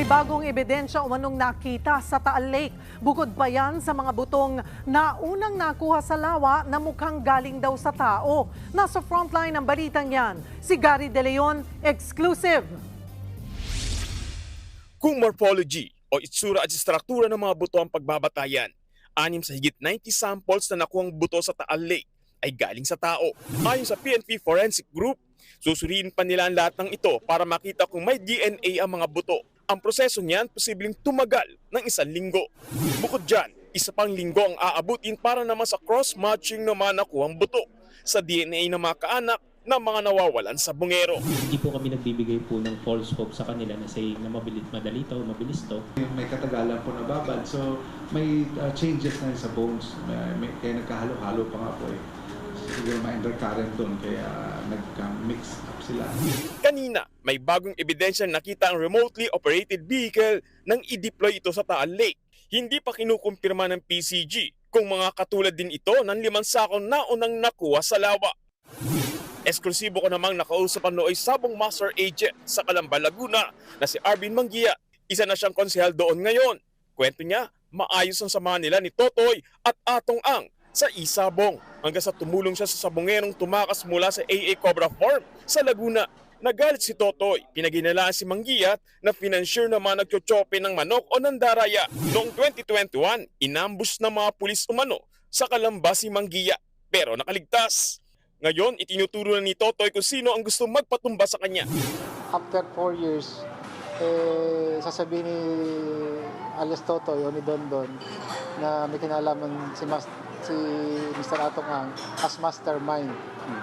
May bagong ebidensya umanong nakita sa Taal Lake. Bukod pa yan sa mga butong na unang nakuha sa lawa na mukhang galing daw sa tao. Nasa frontline ng balitang yan, si Gary De Leon, exclusive. Kung morphology o itsura at struktura ng mga buto ang pagbabatayan, anim sa higit 90 samples na nakuhang buto sa Taal Lake ay galing sa tao. Ayon sa PNP Forensic Group, susuriin pa nila ang lahat ng ito para makita kung may DNA ang mga buto. Ang proseso niyan posibleng tumagal ng isang linggo. Bukod dyan, isa pang linggo ang aabutin para naman sa cross-matching ng mga nakuhang buto sa DNA ng mga kaanak ng mga nawawalan sa bungero. Hindi po kami nagbibigay po ng false hope sa kanila na saying na mabilis, madali to, mabilis to. may katagalan po nababad. So, may uh, changes na sa bones. May, may, kaya nagkahalo-halo pa nga po eh. Siguro may undercurrent doon, kaya nagka-mix up sila. Kanina, may bagong ebidensya na nakita ang remotely operated vehicle nang i-deploy ito sa Taal Lake. Hindi pa kinukumpirma ng PCG kung mga katulad din ito ng limang sakong naunang nakuha sa lawa. Eksklusibo ko namang nakausap ang nooy sabong master agent sa Calamba, Laguna na si Arvin Mangia. Isa na siyang konsehal doon ngayon. Kwento niya, maayos ang samahan nila ni Totoy at Atong Ang sa Isabong hanggang sa tumulong siya sa sabongerong tumakas mula sa AA Cobra Farm sa Laguna. Nagalit si Totoy, pinaginalaan si Manggiyat na financier naman nagchochope ng manok o ng daraya. Noong 2021, inambus ng mga pulis umano sa Kalamba si Manggiya pero nakaligtas. Ngayon, itinuturo na ni Totoy kung sino ang gusto magpatumba sa kanya. after four years, eh, sasabihin ni alias Totoy o ni Don Don na may kinalaman si, mas, si Mr. Atong Ang as mastermind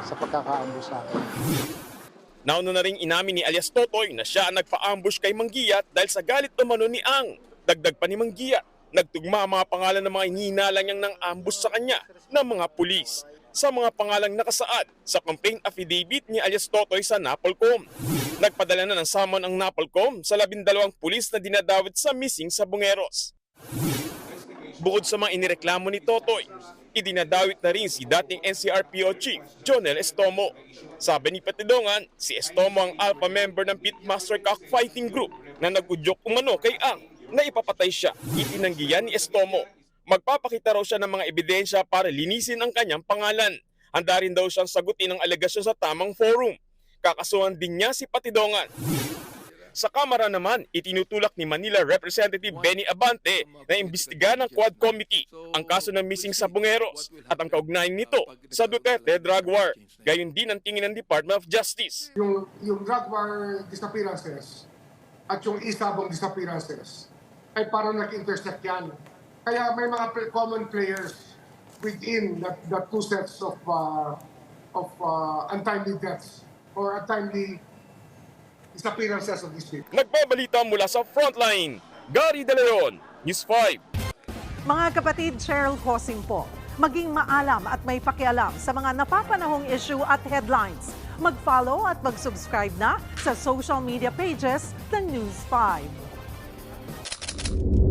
sa pagkakaambo sa akin. Nauna na rin inamin ni alias Totoy na siya ang nagpa-ambush kay Manggiyat dahil sa galit umano ni Ang. Dagdag pa ni Manggiyat, nagtugma ang mga pangalan ng mga hinihinalang niyang nang ambush sa kanya ng mga pulis sa mga pangalang nakasaad sa complaint affidavit ni alias Totoy sa Napolcom. Nagpadala na ng summon ang Napolcom sa labindalawang pulis na dinadawit sa missing sa Bungeros. Bukod sa mga inireklamo ni Totoy, idinadawit na rin si dating NCRPO Chief Jonel Estomo. Sabi ni Patidongan, si Estomo ang alpha member ng Pitmaster Cockfighting Group na nagudyok umano kay Ang na ipapatay siya. Itinanggihan ni Estomo. Magpapakita raw siya ng mga ebidensya para linisin ang kanyang pangalan. Handa rin daw siyang sagutin ang alegasyon sa tamang forum. Kakasuhan din niya si Patidongan. Sa Kamara naman, itinutulak ni Manila Representative Benny Abante na imbestigahan ng Quad Committee ang kaso ng missing sa Bungeros at ang kaugnayan nito sa Duterte drug war. Gayon din ang tingin ng Department of Justice. yung yung drug war disappearances at yung isabong disappearances ay parang nag-intersect yan. Kaya may mga common players within that, that two sets of uh, of uh, untimely deaths or untimely disappearances of these people. Nagbabalita mula sa Frontline, Gary De Leon, News 5. Mga kapatid, Cheryl Cosing po. Maging maalam at may pakialam sa mga napapanahong issue at headlines. Mag-follow at mag-subscribe na sa social media pages ng News 5.